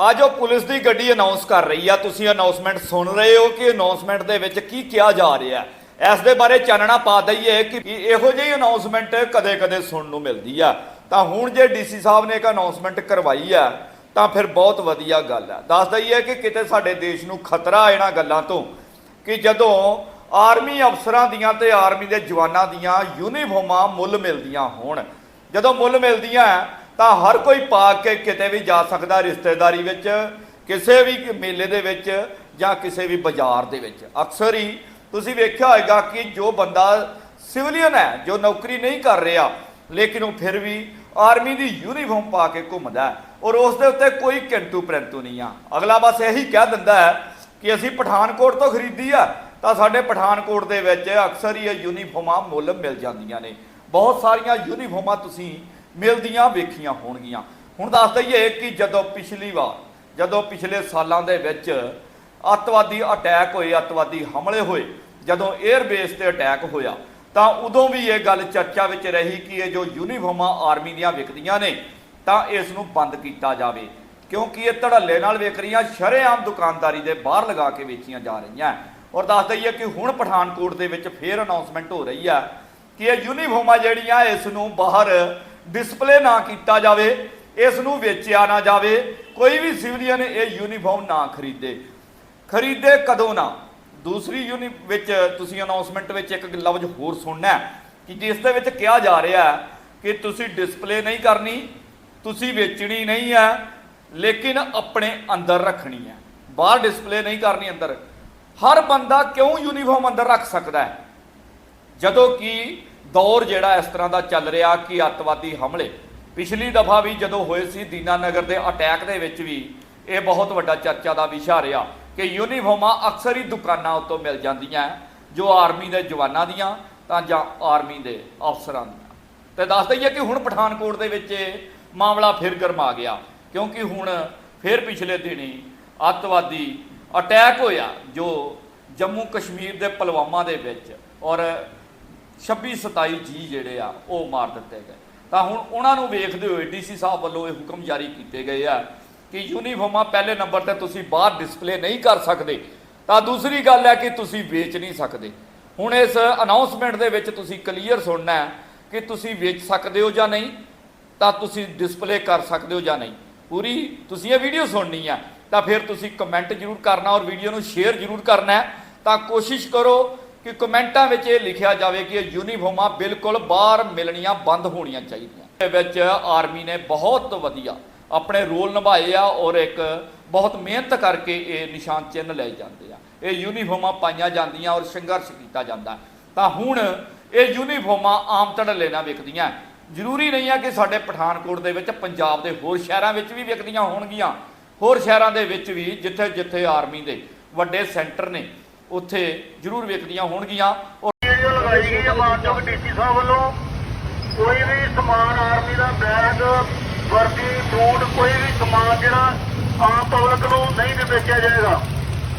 ਆ ਜੋ ਪੁਲਿਸ ਦੀ ਗੱਡੀ ਅਨਾਉਂਸ ਕਰ ਰਹੀ ਆ। ਤੁਸੀਂ ਅਨਾਉਂਸਮੈਂਟ ਸੁਣ ਰਹੇ ਹੋ ਕਿ ਅਨਾਉਂਸਮੈਂਟ ਦੇ ਵਿੱਚ ਕੀ ਕਿਹਾ ਜਾ ਰਿਹਾ ਇਸ ਦੇ ਬਾਰੇ ਚਾਨਣਾ ਪਾ ਦਈਏ ਕਿ ਇਹੋ ਜਿਹੀ ਅਨਾਉਂਸਮੈਂਟ ਕਦੇ-ਕਦੇ ਸੁਣਨ ਨੂੰ ਮਿਲਦੀ ਆ। ਤਾਂ ਹੁਣ ਜੇ ਡੀਸੀ ਸਾਹਿਬ ਨੇ ਇੱਕ ਅਨਾਉਂਸਮੈਂਟ ਕਰਵਾਈ ਆ, ਤਾਂ ਫਿਰ ਬਹੁਤ ਵਧੀਆ ਗੱਲ ਆ। ਦੱਸ ਦਈਏ ਕਿ ਕਿਤੇ ਸਾਡੇ ਦੇਸ਼ ਨੂੰ ਖਤਰਾ ਇਹਨਾਂ ਗੱਲਾਂ ਤੋਂ, ਕਿ ਜਦੋਂ ਆਰਮੀ ਅਫਸਰਾਂ ਦੀਆਂ ਤੇ ਆਰਮੀ ਦੇ ਜਵਾਨਾਂ ਦੀਆਂ ਯੂਨੀਫਾਰਮਾਂ ਮੁੱਲ ਮਿਲਦੀਆਂ ਹੋਣ। ਜਦੋਂ ਮੁੱਲ ਮਿਲਦੀਆਂ ਤਾਂ ਹਰ ਕੋਈ ਪਾ ਕੇ ਕਿਤੇ ਵੀ ਜਾ ਸਕਦਾ ਰਿਸ਼ਤੇਦਾਰੀ ਵਿੱਚ, ਕਿਸੇ ਵੀ ਮੇਲੇ ਦੇ ਵਿੱਚ ਜਾਂ ਕਿਸੇ ਵੀ ਬਾਜ਼ਾਰ ਦੇ ਵਿੱਚ। ਅਕਸਰ ਹੀ ਤੁਸੀਂ ਵੇਖਿਆ ਹੋਵੇਗਾ ਕਿ ਜੋ ਬੰਦਾ ਸਿਵਲੀਅਨ ਹੈ, ਜੋ ਨੌਕਰੀ ਨਹੀਂ ਕਰ ਰਿਹਾ, ਲੇਕਿਨ ਉਹ ਫਿਰ ਵੀ ਆਰਮੀ ਦੀ ਯੂਨੀਫਾਰਮ ਪਾ ਕੇ ਘੁੰਮਦਾ ਹੈ ਔਰ ਉਸ ਦੇ ਉੱਤੇ ਕੋਈ ਕਿੰਤੂ ਪ੍ਰੰਤੂ ਨਹੀਂ ਆ। ਅਗਲਾ ਬਸ ਇਹੀ ਕਹਿ ਦਿੰਦਾ ਹੈ ਕਿ ਅਸੀਂ ਪਠਾਨਕੋਟ ਤੋਂ ਖਰੀਦੀ ਆ, ਤਾਂ ਸਾਡੇ ਪਠਾਨਕੋਟ ਦੇ ਵਿੱਚ ਅਕਸਰ ਹੀ ਇਹ ਯੂਨੀਫਾਰਮਾਂ ਮੁੱਲ ਮਿਲ ਜਾਂਦੀਆਂ ਨੇ। ਬਹੁਤ ਸਾਰੀਆਂ ਯੂਨੀਫਾਰਮਾਂ ਤੁਸੀਂ ਮਿਲਦੀਆਂ ਵੇਖੀਆਂ ਹੋਣਗੀਆਂ। ਹੁਣ ਦੱਸ ਦਈਏ ਕਿ ਜਦੋਂ ਪਿਛਲੀ ਵਾਰ, ਜਦੋਂ ਪਿਛਲੇ ਸਾਲਾਂ ਦੇ ਵਿੱਚ ਅੱਤਵਾਦੀ ਅਟੈਕ ਹੋਏ, ਅੱਤਵਾਦੀ ਹਮਲੇ ਹੋਏ, ਜਦੋਂ 에ਅਰ ਬੇਸ ਤੇ ਅਟੈਕ ਹੋਇਆ, ਤਾਂ ਉਦੋਂ ਵੀ ਇਹ ਗੱਲ ਚਰਚਾ ਵਿੱਚ ਰਹੀ ਕਿ ਇਹ ਜੋ ਯੂਨੀਫਾਰਮਾਂ ਆਰਮੀ ਦੀਆਂ ਵਿਕਦੀਆਂ ਨੇ, ਤਾਂ ਇਸ ਨੂੰ ਬੰਦ ਕੀਤਾ ਜਾਵੇ। ਕਿਉਂਕਿ ਇਹ ਧੜੱਲੇ ਨਾਲ ਵਿਕ ਰਹੀਆਂ ਸ਼ਰੇਆਮ ਦੁਕਾਨਦਾਰੀ ਦੇ ਬਾਹਰ ਲਗਾ ਕੇ ਵੇਚੀਆਂ ਜਾ ਰਹੀਆਂ। ਔਰ ਦੱਸ ਦਈਏ ਕਿ ਹੁਣ ਪਠਾਨਕੋਟ ਦੇ ਵਿੱਚ ਫੇਰ ਅਨਾਉਂਸਮੈਂਟ ਹੋ ਰਹੀ ਹੈ ਕਿ ਇਹ ਯੂਨੀਫਾਰਮਾਂ ਜਿਹੜੀਆਂ, ਇਸ ਨੂੰ ਬਾਹਰ ਡਿਸਪਲੇ ਨਾ ਕੀਤਾ ਜਾਵੇ, ਇਸ ਨੂੰ ਵੇਚਿਆ ਨਾ ਜਾਵੇ, ਕੋਈ ਵੀ ਸਿਵਲੀਅਨ ਇਹ ਯੂਨੀਫਾਰਮ ਨਾ ਖਰੀਦੇ। ਖਰੀਦੇ ਕਦੋਂ ਨਾ? ਦੂਸਰੀ ਯੂਨੀ ਵਿੱਚ ਤੁਸੀਂ ਅਨਾਉਂਸਮੈਂਟ ਵਿੱਚ ਇੱਕ ਲਫ਼ਜ਼ ਹੋਰ ਸੁਣਨਾ ਕਿ ਜਿਸ ਦੇ ਵਿੱਚ ਕਿਹਾ ਜਾ ਰਿਹਾ ਹੈ ਕਿ ਤੁਸੀਂ ਡਿਸਪਲੇ ਨਹੀਂ ਕਰਨੀ, ਤੁਸੀਂ ਵੇਚਣੀ ਨਹੀਂ ਹੈ, ਲੇਕਿਨ ਆਪਣੇ ਅੰਦਰ ਰੱਖਣੀ ਹੈ। ਬਾਹਰ ਡਿਸਪਲੇ ਨਹੀਂ ਕਰਨੀ ਅੰਦਰ। ਹਰ ਬੰਦਾ ਕਿਉਂ ਯੂਨੀਫਾਰਮ ਅੰਦਰ ਰੱਖ ਸਕਦਾ ਹੈ? ਜਦੋਂ ਕਿ ਦੌਰ ਜਿਹੜਾ ਇਸ ਤਰ੍ਹਾਂ ਦਾ ਚੱਲ ਰਿਹਾ ਕਿ ਅੱਤਵਾਦੀ ਹਮਲੇ। ਪਿਛਲੀ ਦਫਾ ਵੀ ਜਦੋਂ ਹੋਏ ਸੀ ਦੀਨਾਨਗਰ ਦੇ ਅਟੈਕ ਦੇ ਵਿੱਚ ਵੀ ਇਹ ਬਹੁਤ ਵੱਡਾ ਚਰਚਾ ਦਾ ਵਿਸ਼ਾ ਰਿਹਾ ਕਿ ਯੂਨੀਫਾਰਮਾਂ ਅਕਸਰ ਹੀ ਦੁਕਾਨਾਂ ਉੱਤੋਂ ਮਿਲ ਜਾਂਦੀਆਂ ਜੋ ਆਰਮੀ ਦੇ ਜਵਾਨਾਂ ਦੀਆਂ ਤਾਂ ਜਾਂ ਆਰਮੀ ਦੇ ਅਫਸਰਾਂ ਦੀਆਂ। ਤੇ ਦੱਸ ਦਈਏ ਕਿ ਹੁਣ ਪਠਾਨਕੋਟ ਦੇ ਵਿੱਚ ਇਹ ਮਾਮਲਾ ਫਿਰ ਗਰਮਾ ਗਿਆ, ਕਿਉਂਕਿ ਹੁਣ ਫਿਰ ਪਿਛਲੇ ਦਿਨੀ ਅੱਤਵਾਦੀ ਅਟੈਕ ਹੋਇਆ, ਜੋ ਜੰਮੂ ਕਸ਼ਮੀਰ ਦੇ ਪੁਲਵਾਮਾ ਦੇ ਵਿੱਚ ਔਰ 26 27 ਜੀ ਜਿਹੜੇ ਆ, ਉਹ ਮਾਰ ਦਿੱਤੇ ਗਏ। ਤਾਂ ਹੁਣ ਉਹਨਾਂ ਨੂੰ ਵੇਖਦੇ ਹੋਏ ਡੀਸੀ ਸਾਹਿਬ ਵੱਲੋਂ ਇਹ ਹੁਕਮ ਜਾਰੀ ਕੀਤੇ ਗਏ ਆ ਕਿ ਯੂਨੀਫਾਰਮਾਂ ਪਹਿਲੇ ਨੰਬਰ ਤੇ ਤੁਸੀਂ ਬਾਹਰ ਡਿਸਪਲੇ ਨਹੀਂ ਕਰ ਸਕਦੇ। ਤਾਂ ਦੂਸਰੀ ਗੱਲ ਹੈ ਕਿ ਤੁਸੀਂ ਵੇਚ ਨਹੀਂ ਸਕਦੇ। ਹੁਣ ਇਸ ਅਨਾਉਂਸਮੈਂਟ ਦੇ ਵਿੱਚ ਤੁਸੀਂ ਕਲੀਅਰ ਸੁਣਨਾ ਹੈ ਕਿ ਤੁਸੀਂ ਵੇਚ ਸਕਦੇ ਹੋ ਜਾਂ ਨਹੀਂ, ਤਾਂ ਤੁਸੀਂ ਡਿਸਪਲੇ ਕਰ ਸਕਦੇ ਹੋ ਜਾਂ ਨਹੀਂ। ਪੂਰੀ ਤੁਸੀਂ ਇਹ ਵੀਡੀਓ ਸੁਣਨੀ ਆ, ਤਾਂ ਫਿਰ ਤੁਸੀਂ ਕਮੈਂਟ ਜ਼ਰੂਰ ਕਰਨਾ ਔਰ ਵੀਡੀਓ ਨੂੰ ਸ਼ੇਅਰ ਜ਼ਰੂਰ ਕਰਨਾ ਤਾਂ ਕੋਸ਼ਿਸ਼ ਕਰੋ ਕਿ ਕਮੈਂਟਾਂ ਵਿੱਚ ਇਹ ਲਿਖਿਆ ਜਾਵੇ ਕਿ ਇਹ ਯੂਨੀਫਾਰਮਾਂ ਬਿਲਕੁਲ ਬਾਹਰ ਮਿਲਣੀਆਂ ਬੰਦ ਹੋਣੀਆਂ ਚਾਹੀਦੀਆਂ। ਇਹ ਵਿੱਚ ਆਰਮੀ ਨੇ ਬਹੁਤ ਵਧੀਆ ਆਪਣੇ ਰੋਲ ਨਿਭਾਏ ਆ ਔਰ ਇੱਕ ਬਹੁਤ ਮਿਹਨਤ ਕਰਕੇ ਇਹ ਨਿਸ਼ਾਨ ਚਿੰਨ੍ਹ ਲਏ ਜਾਂਦੇ ਆ। ਇਹ ਯੂਨੀਫਾਰਮਾਂ ਪਾਈਆਂ ਜਾਂਦੀਆਂ ਔਰ ਸੰਘਰਸ਼ ਕੀਤਾ ਜਾਂਦਾ। ਤਾਂ ਹੁਣ ਇਹ ਯੂਨੀਫਾਰਮਾਂ ਆਮ ਧੜੱਲੇ ਨਾਲ ਵਿਕਦੀਆਂ। ਜ਼ਰੂਰੀ ਨਹੀਂ ਆ ਕਿ ਸਾਡੇ ਪਠਾਨਕੋਟ ਦੇ ਵਿੱਚ, ਪੰਜਾਬ ਦੇ ਹੋਰ ਸ਼ਹਿਰਾਂ ਵਿੱਚ ਵੀ ਵਿਕਦੀਆਂ ਹੋਣਗੀਆਂ। ਹੋਰ ਸ਼ਹਿਰਾਂ ਦੇ ਵਿੱਚ ਵੀ ਜਿੱਥੇ ਜਿੱਥੇ ਆਰਮੀ ਦੇ ਵੱਡੇ ਸੈਂਟਰ ਨੇ ਉੱਥੇ ਜ਼ਰੂਰ ਵਿਕਦੀਆਂ ਹੋਣਗੀਆਂ। ਔਰ ਵੀਡੀਓ ਲਗਾਈ ਗਈ ਹੈ ਮਾਨਯੋਗ ਡੀਸੀ ਸਾਹਿਬ ਵੱਲੋਂ ਕੋਈ ਵੀ ਸਮਾਨ ਆਰਮੀ ਦਾ ਬੈਗ ਵਰਦੀ ਬੂਟ ਕੋਈ ਵੀ ਸਮਾਨ ਜਿਹੜਾ ਆਮ ਪਬਲਿਕ ਨੂੰ ਨਹੀਂ ਵੇਚਿਆ ਜਾਏਗਾ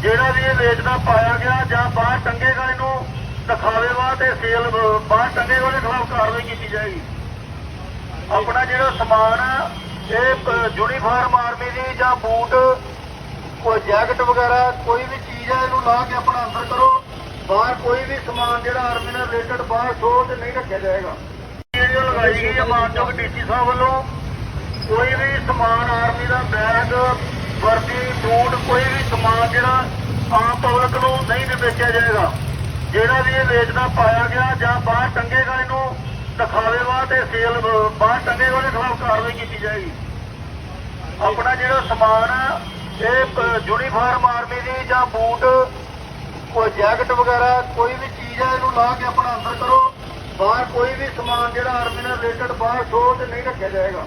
ਜਿਹੜਾ ਵੀ ਇਹ ਵੇਚਦਾ ਪਾਇਆ ਗਿਆ ਜਾਂ ਬਾਹਰ ਟੰਗੇਗਾ ਇਹਨੂੰ ਦਿਖਾਵੇਵਾ ਤੇ ਸੇਲ ਬਾਹਰ ਟੰਗੇਗਾ ਉਹਦੇ ਖਿਲਾਫ ਕਾਰਵਾਈ ਕੀਤੀ ਜਾਏਗੀ। ਆਪਣਾ ਜਿਹੜਾ ਸਮਾਨ ਆ, ਇਹ ਯੂਨੀਫਾਰਮ ਆਰਮੀ ਦੀ ਜਾਂ ਬੂਟ ਕੋਈ ਜੈਕਟ ਵਗੈਰਾ ਕੋਈ ਵੀ ਚੀਜ਼ ਹੈ ਇਹਨੂੰ ਲਾ ਕੇ ਆਪਣਾ ਅੰਦਰ ਕਰੋ। ਬਾਹਰ ਕੋਈ ਵੀ ਸਮਾਨ ਜਿਹੜਾ ਆਰਮੀ ਨਾਲ ਰਿਲੇਟਡ ਬਾਹਰ ਸ਼ੋ ਤੇ ਨਹੀਂ ਰੱਖਿਆ ਜਾਏਗਾ। ਵੀਡੀਓ ਲਗਾਈ ਗਈ ਹੈ ਮਾਨਯੋਗ ਡੀਸੀ ਸਾਹਿਬ ਵੱਲੋਂ। ਕੋਈ ਵੀ ਸਮਾਨ ਆਰਮੀ ਦਾ ਬੈਗ ਵਰਦੀ ਬੂਟ ਕੋਈ ਵੀ ਸਮਾਨ ਜਿਹੜਾ ਆਮ ਪਬਲਿਕ ਨੂੰ ਨਹੀਂ ਵੇਚਿਆ ਜਾਏਗਾ। ਜਿਹੜਾ ਵੀ ਇਹ ਵੇਚਦਾ ਪਾਇਆ ਗਿਆ ਜਾਂ ਬਾਹਰ ਟੰਗੇਗਾ ਇਹਨੂੰ ਦਿਖਾਵੇਵਾ ਤੇ ਸੇਲ ਬਾਹਰ ਟੰਗੇਗਾ ਉਹਦੇ ਖਿਲਾਫ ਕਾਰਵਾਈ ਕੀਤੀ ਜਾਏਗੀ। ਆਪਣਾ ਜਿਹੜਾ ਸਮਾਨ ਆ, ਇਹ ਯੂਨੀਫਾਰਮ ਆਰਮੀ ਦੀ ਜਾਂ ਬੂਟ ਕੋਈ ਜੈਕਟ ਵਗੈਰਾ, ਕੋਈ ਵੀ ਚੀਜ਼ ਹੈ, ਇਹਨੂੰ ਲਾ ਕੇ ਆਪਣਾ ਅੰਦਰ ਕਰੋ। ਬਾਹਰ ਕੋਈ ਵੀ ਸਮਾਨ ਜਿਹੜਾ ਆਰਮੀ ਨਾਲ ਰਿਲੇਟਡ ਬਾਹਰ ਸ਼ੋ ਤੇ ਨਹੀਂ ਰੱਖਿਆ ਜਾਏਗਾ।